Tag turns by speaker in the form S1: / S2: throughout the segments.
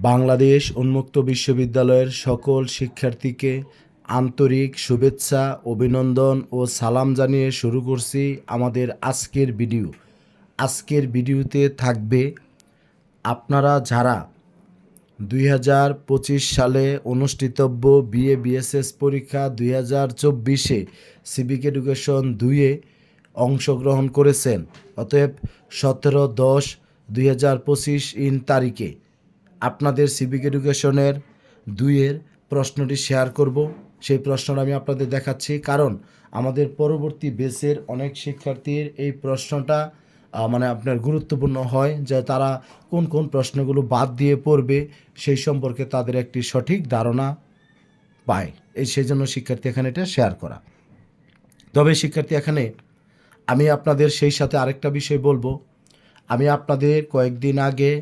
S1: বাংলাদেশ উন্মুক্ত বিশ্ববিদ্যালয়ের সকল শিক্ষার্থীকে আন্তরিক শুভেচ্ছা, অভিনন্দন ও সালাম জানিয়ে শুরু করছি আমাদের আজকের ভিডিও। আজকের ভিডিওতে থাকবে আপনারা যারা দুই হাজার পঁচিশ সালে অনুষ্ঠিতব্য বিএ, বিএসএস পরীক্ষা দুই হাজার চব্বিশে সিভিক এডুকেশন দুইয়ে অংশগ্রহণ করেছেন, অতএব সতেরো দশ দুই হাজার পঁচিশ ইন তারিখে। আপনাদের সিভিক এডুকেশনের দুইয়ের প্রশ্নটি শেয়ার করব। সেই প্রশ্নটা আমি আপনাদের দেখাচ্ছি। কারণ আমাদের পরবর্তী বেসের অনেক শিক্ষার্থীর এই প্রশ্নটা মানে আপনার গুরুত্বপূর্ণ হয় যে তারা কোন কোন প্রশ্নগুলো বাদ দিয়ে পড়বে, সেই সম্পর্কে তাদের একটি সঠিক ধারণা পায়। এই সেই জন্য শিক্ষার্থী এখানে এটা শেয়ার করা। তবে শিক্ষার্থী এখানে আমি আপনাদের সেই সাথে আরেকটা বিষয় বলব। আমি আপনাদের কয়েকদিন আগে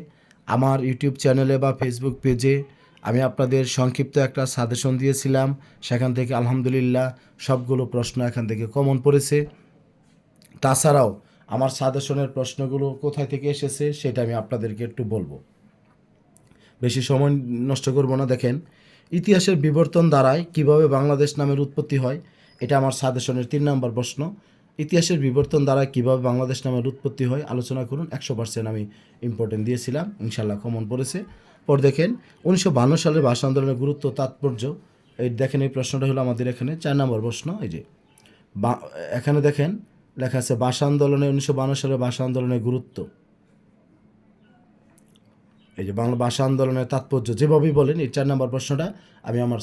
S1: আমার ইউটিউব চ্যানেলে বা ফেসবুক পেজে আমি আপনাদের সংক্ষিপ্ত একটা সাজেশন দিয়েছিলাম। সেখান থেকে আলহামদুলিল্লাহ সবগুলো প্রশ্ন এখান থেকে কমন পড়েছে। তাছাড়াও আমার সাজেশনের প্রশ্নগুলো কোথায় থেকে এসেছে সেটা আমি আপনাদেরকে একটু বলব। বেশি সময় নষ্ট করব না, দেখেন। ইতিহাসের বিবর্তন দ্বারাই কীভাবে বাংলাদেশ নামের উৎপত্তি হয়, এটা আমার সাজেশনের তিন নম্বর প্রশ্ন। ইতিহাসের বিবর্তন দ্বারা কীভাবে বাংলাদেশ নামের উৎপত্তি হয়, আলোচনা করুন। একশো পার্সেন্ট আমি ইম্পর্টেন্ট দিয়েছিলাম। ইনশাল্লাহ কমন পড়েছে। পর দেখেন, উনিশশো বান্ন সালের ভাষা আন্দোলনের গুরুত্ব, তাৎপর্য। এই দেখেন, এই প্রশ্নটা হলো আমাদের এখানে চার নম্বর প্রশ্ন। এই যে এখানে দেখেন, লেখা আছে, ভাষা আন্দোলনে উনিশশো বান্ন সালের ভাষা আন্দোলনের গুরুত্ব। এই যে বাংলা ভাষা আন্দোলনের তাৎপর্য যেভাবেই বলেন, এই চার নম্বর প্রশ্নটা আমি আমার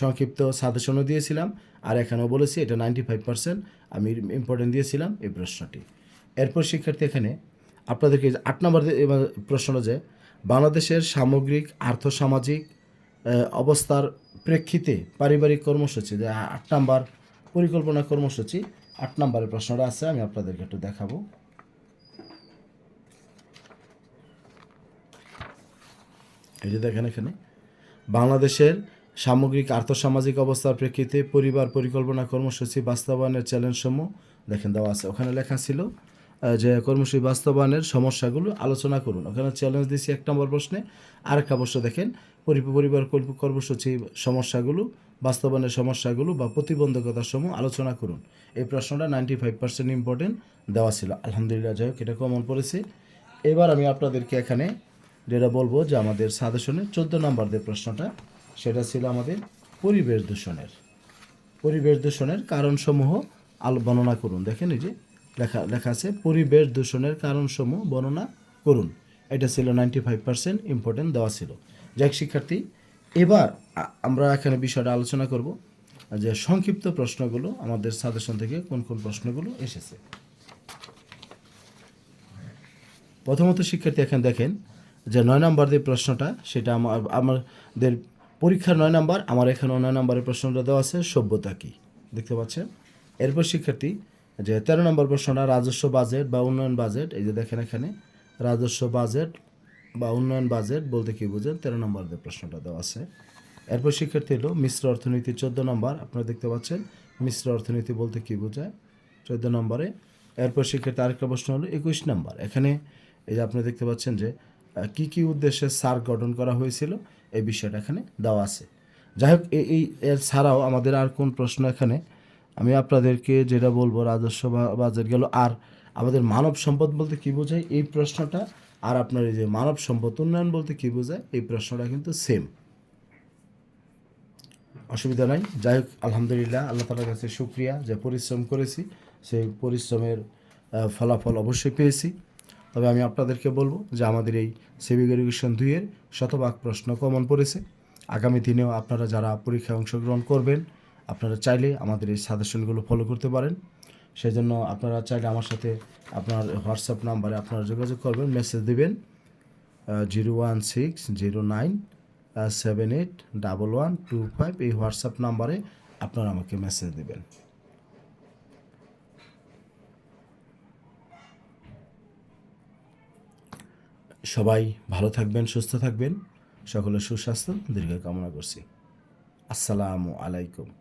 S1: সংক্ষিপ্ত সাজেশনও দিয়েছিলাম, আর এখানেও বলেছি এটা নাইনটি ফাইভ পার্সেন্ট আমি ইম্পর্টেন্ট দিয়েছিলাম এই প্রশ্নটি। এরপর শিক্ষার্থী এখানে আপনাদেরকে আট নম্বর প্রশ্নটা যে, বাংলাদেশের সামগ্রিক, আর্থসামাজিক অবস্থার প্রেক্ষিতে পারিবারিক কর্মসূচি, যে আট নাম্বার পরিকল্পনা কর্মসূচি, আট নম্বরের প্রশ্নটা আছে, আমি আপনাদেরকে একটু দেখাবো। এই যে দেখেন এখানে, বাংলাদেশের সামগ্রিক আর্থসামাজিক অবস্থার প্রেক্ষিতে পরিবার পরিকল্পনা কর্মসূচি বাস্তবায়নের চ্যালেঞ্জসমূহ দেখেন দেওয়া আছে। ওখানে লেখা ছিল যে কর্মসূচি বাস্তবায়নের সমস্যাগুলো আলোচনা করুন। ওখানে চ্যালেঞ্জ দিয়েছি এক নম্বর প্রশ্নে, আরেকটা প্রশ্ন দেখেন, পরি- পরিবার কর্ম- কর্মসূচি সমস্যাগুলো, বাস্তবায়নের সমস্যাগুলো বা প্রতিবন্ধকতার সমূহ আলোচনা করুন। এই প্রশ্নটা নাইনটি ফাইভ পার্সেন্ট ইম্পর্টেন্ট দেওয়া ছিল। আলহামদুলিল্লাহ, যাই হোক, এটা কমন পড়েছে। এবার আমি আপনাদেরকে এখানে যেটা বলব যে আমাদের সাজেশনের চোদ্দ নম্বর যে প্রশ্নটা, সেটা ছিল আমাদের পরিবেশ দূষণের। পরিবেশ দূষণের কারণসমূহ আলো বর্ণনা করুন। দেখেন এই যে লেখা লেখা আছে, পরিবেশ দূষণের কারণসমূহ বর্ণনা করুন। এটা ছিল নাইনটি ফাইভ পার্সেন্ট ইম্পর্টেন্ট দেওয়া ছিল। যাক শিক্ষার্থী, এবার আমরা এখানে বিষয়টা আলোচনা করব যে সংক্ষিপ্ত প্রশ্নগুলো, আমাদের সাজেশন থেকে কোন কোন প্রশ্নগুলো এসেছে। প্রথমত শিক্ষার্থী এখানে দেখেন যে নয় নম্বর যে প্রশ্নটা, সেটা আমার, আমাদের পরীক্ষার নয় নম্বর, আমার এখানে নয় নম্বরের প্রশ্নটা দেওয়া আছে, সভ্যতা কী? দেখতে পাচ্ছেন? এরপর শিক্ষার্থী, যে তেরো নম্বর প্রশ্নটা, রাজস্ব বাজেট বা উন্নয়ন বাজেট এই যে দেখেন এখানে, রাজস্ব বাজেট বা উন্নয়ন বাজেট বলতে কী বুঝেন? তেরো নম্বর প্রশ্নটা দেওয়া আছে। এরপর শিক্ষার্থী হলো, মিশ্র অর্থনীতি চোদ্দ নম্বর, আপনারা দেখতে পাচ্ছেন, মিশ্র অর্থনীতি বলতে কী বোঝায়? চোদ্দ নম্বরে। এরপর শিক্ষার্থী আরেকটা প্রশ্ন হলো, একুশ নম্বর, এখানে এই যে আপনি দেখতে পাচ্ছেন যে কি কি উদ্দেশ্যে সার গঠন করা হয়েছিল এই বিষয়টা এখানে দেওয়া আছে। যাই হোক এই এর ছাড়াও আমাদের আর কোন প্রশ্ন এখানে? আমি আপনাদেরকে যেটা বলব, রাজস্ব বাজার গেল। আর আমাদের মানব সম্পদ বলতে কী বোঝায় এই প্রশ্নটা? আর আপনার এই যে মানব সম্পদ উন্নয়ন বলতে কী বোঝায়? এই প্রশ্নটা কিন্তু সেম অসুবিধা নাই। যাই হোক, আলহামদুলিল্লাহ, আল্লাহ তালার কাছে শুক্রিয়া। যে পরিশ্রম করেছি, সেই পরিশ্রমের ফলাফল অবশ্যই পেয়েছি। তবে আমি আপনাদেরকে বলব যে আমাদের এই সিভিক এডুকেশন দুইয়ের শতভাগ প্রশ্ন কমন পড়েছে। আগামী দিনেও আপনারা যারা পরীক্ষায় অংশগ্রহণ করবেন, আপনারা চাইলে আমাদের এই সাজেশনগুলো ফলো করতে পারেন। সেই জন্য আপনারা চাইলে আমার সাথে আপনার হোয়াটসঅ্যাপ নাম্বারে আপনারা যোগাযোগ করবেন মেসেজ দেবেন zero one six zero nine seven eight double one two five এই হোয়াটসঅ্যাপ নাম্বারে আপনারা আমাকে মেসেজ দেবেন। সবাই ভালো থাকবেন সুস্থ থাকবেন। সকলের সুস্বাস্থ্য দীর্ঘ কামনা করছি। আসসালামু আলাইকুম।